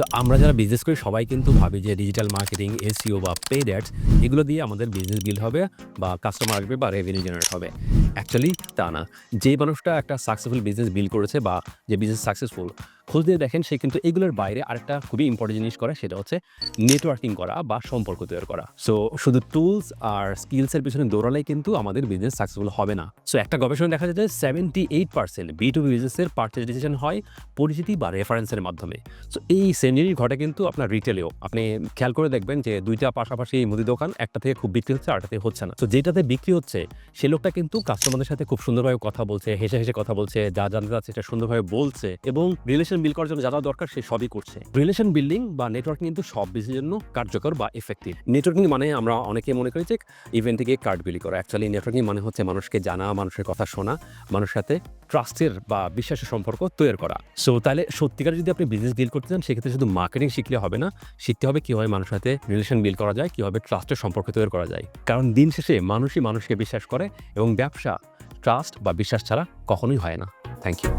So আমরা যারা business করি, সবাই কিন্তু ভাবি যে ডিজিটাল মার্কেটিং এসিও বা পেড অ্যাডস এগুলো দিয়ে আমাদের বিজনেস বিল্ড হবে বা কাস্টমার আসবে বা রেভিনিউ জেনারেট হবে। অ্যাকচুয়ালি তা না। যে মানুষটা একটা সাকসেসফুল বিজনেস বিল্ড করেছে বা যে বিজনেস সাকসেসফুল খোঁজ দিয়ে দেখেন সে কিন্তু এগুলোর বাইরে আরেকটা খুবই ইম্পর্টেন্ট জিনিস করে, সেটা হচ্ছে নেটওয়ার্কিং করা বা সম্পর্ক তৈরি করা। সো শুধু টুলস আর স্কিলসের পিছনে দৌড়ালেই কিন্তু আমাদের বিজনেস সাকসেসফুল হবে না। সো একটা গবেষণা দেখা যায় যে seventy eight percent B to বিজনেসের পার্চেস ডিসিশন হয় পরিচিতি বা রেফারেন্সের মাধ্যমে। সো এই সেম জিনিস ঘটে কিন্তু আপনার রিটেলেও আপনি খেয়াল করে দেখবেন যে দুইটা পাশাপাশি মুদি দোকান, একটা থেকে খুব বিক্রি হচ্ছে আরটা থেকে হচ্ছে না। তো যেটাতে বিক্রি হচ্ছে, সে লোকটা কিন্তু কাস্টমারদের সাথে খুব সুন্দরভাবে কথা বলছে, হেসে হেসে কথা বলছে, যা জানতে চাচ্ছে সেটা সুন্দরভাবে বলছে এবং রিলেশন বিল্ড করার জন্য যা যা দরকার সে সবই করছে। রিলেশন বিল্ডিং বা নেটওয়ার্কিং কিন্তু সব বিজনেসের জন্য কার্যকর বা এফেক্টিভ নেটওয়ার্কিং মানে আমরা অনেকে মনে করি যে ইভেন্ট থেকে কার্ড বিলি করা। অ্যাকচুয়ালি নেটওয়ার্কিং মানে হচ্ছে মানুষকে জানা, মানুষের কথা শোনা, মানুষের সাথে ট্রাস্টের বা বিশ্বাসের সম্পর্ক তৈরি করা। সো তাহলে সত্যিকার যদি আপনি বিজনেস বিল্ড করতে চান, সেক্ষেত্রে শুধু মার্কেটিং শিখলে হবে না, শিখতে হবে কীভাবে মানুষের সাথে রিলেশন বিল্ড করা যায়, কীভাবে ট্রাস্টের সম্পর্ক তৈরি করা যায়। কারণ দিন শেষে মানুষই মানুষকে বিশ্বাস করে এবং ব্যবসা ট্রাস্ট বা বিশ্বাস ছাড়া কখনোই হয় না। Thank you